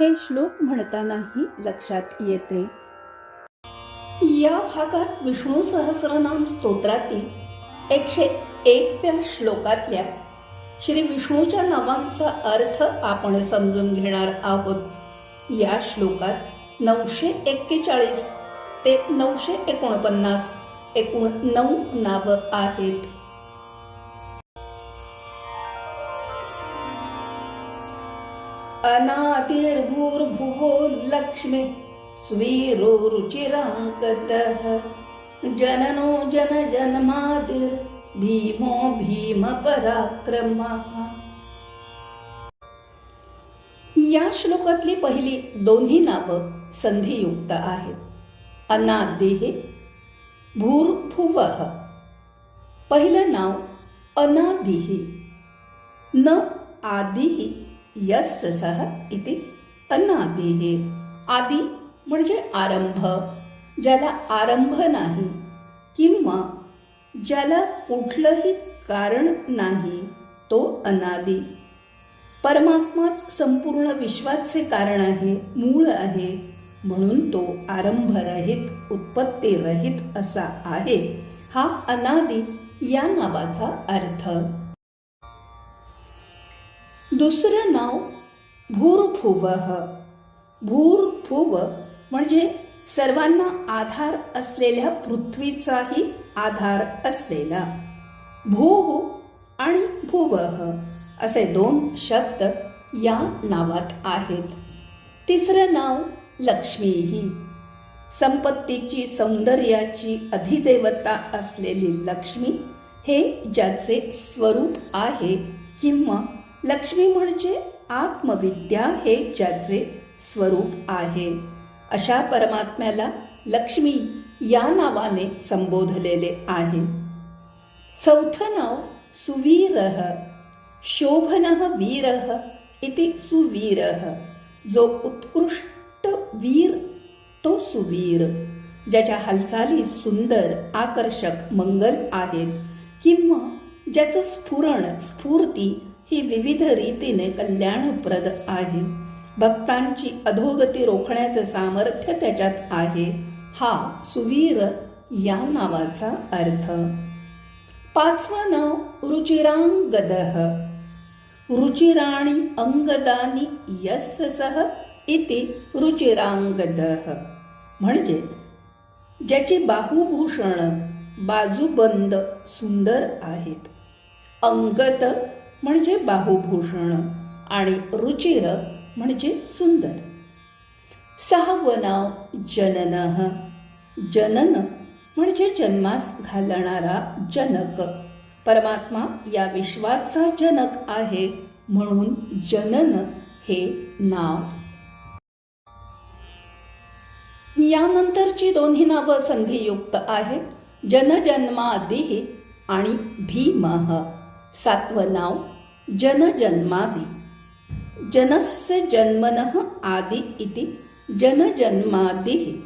हे श्लोक म्हणतानाही लक्षात येते. या भागात विष्णू सहस्रनाम स्तोत्रातील एकशे एकव्या श्लोकातल्या श्री विष्णूच्या नावांचा अर्थ आपण समजून घेणार आहोत. या श्लोकात नऊशे एक्केचाळीस ते नऊशे एकोणपन्नास एकूण नऊ नावं आहेत. अनादिर्भूर्भुवो लक्ष्मी स्वीरो रुचिराङ्कतः जननो जन जन्मादिर्, भीमो भीम पराक्रमः। या श्लोकातली पहिली दोन्ही नावं संधियुक्त आहेत. अनादिः भूर्भुवः पहिलं नाव अनादिः न आदिः यस्य सह इति अनादिः आदी म्हणजे आरंभ। ज्याला आरंभ नाही। किंवा ज्याला कुठलंही कारण नाही तो अनादी। परमात्माच संपूर्ण विश्वाचे कारण आहे मूळ आहे म्हणून तो आरंभरहित उत्पत्तीरहित असा आहे. हा अनादी या नावाचा अर्थ। दुसरं नाव भूर्भुवः भूरभुव म्हणजे सर्वांना आधार असलेल्या पृथ्वीचाही आधार असलेला. भूः आणि भुवः असे दोन शब्द या नावात आहेत. तिसरं नाव लक्ष्मीही. संपत्तीची सौंदर्याची अधिदेवता असलेली लक्ष्मी हे ज्याचे स्वरूप आहे किंवा लक्ष्मी म्हणजे आत्मविद्या हे ज्याचे स्वरूप आहे. अशा परमात्म्याला लक्ष्मी या नावाने संबोधलेले आहे. चौथं नाव सुवीरः शोभनः वीरः इति सुवीरः जो उत्कृष्ट वीर तो सुवीर. ज्याच्या हालचाली सुंदर आकर्षक मंगल आहेत किंवा ज्याचं स्फुरण स्फूर्ती ही विविध रीतीने कल्याणप्रद आहे. भक्तांची अधोगती रोखण्याचं सामर्थ्य त्याच्यात आहे. हा सुवीर या नावाचा अर्थ. पाचवं नाव रुचिरांगदः रुचिराणी अंगदानी यस्य सह इति रुचिरांगदः म्हणजे ज्याची बाहुभूषण बाजूबंद सुंदर आहेत. अंगद म्हणजे बाहुभूषण आणि रुचिर म्हणजे सुंदर. सहावं नाव जनन. जनन म्हणजे जन्मास घालणारा जनक. परमात्मा या विश्वाचा जनक आहे म्हणून जनन हे नाव. यानंतरची दोन्ही नावं संधियुक्त आहेत. जनजन्मादिही आणि भीमः. सातवं नाव जनजन्मादी। जनस्य जन्मनः आदि इति जनजन्मादी।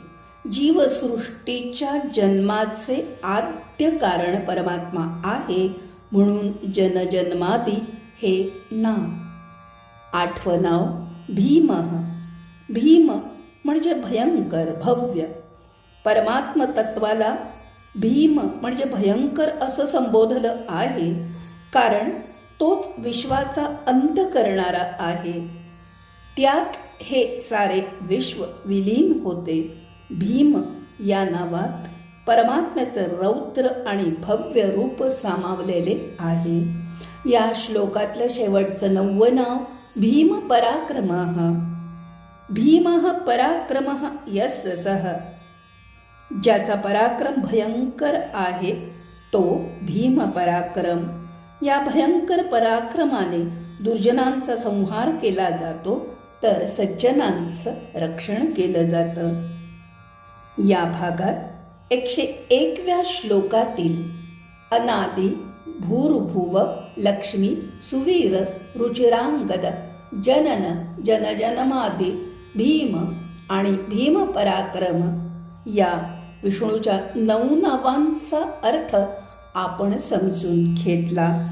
जीवसृष्टीच्या जन्माचे आद्य कारण परमात्मा आहे म्हणून जनजन्मादी हे नाव आठवं नाव भीमः। भीम म्हणजे भयंकर भव्य। परमात्म तत्वाला भीम म्हणजे भयंकर असं संबोधलं आहे कारण तोच विश्वाचा अंत करणारा आहे. त्यात हे सारे विश्व विलीन होते. भीम या नावात परमात्म्याचं रौद्र आणि भव्य रूप सामावलेले आहे. या श्लोकातलं शेवटचं नववं नाव भीम पराक्रम. भीम पराक्रम यस सह ज्याचा पराक्रम भयंकर आहे तो भीम पराक्रम. या भयंकर पराक्रमाने दुर्जनांचा संहार केला जातो तर सज्जनांचं रक्षण केलं जातं. या भागात एकशे एकव्या श्लोकातील अनादि भूर्भुव लक्ष्मी सुवीर रुचिरांगद जनन जनजनमादि भीम आणि भीम पराक्रम या विष्णूच्या नऊ नावांचा अर्थ आपण समजून घेतला.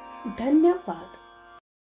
धन्यवाद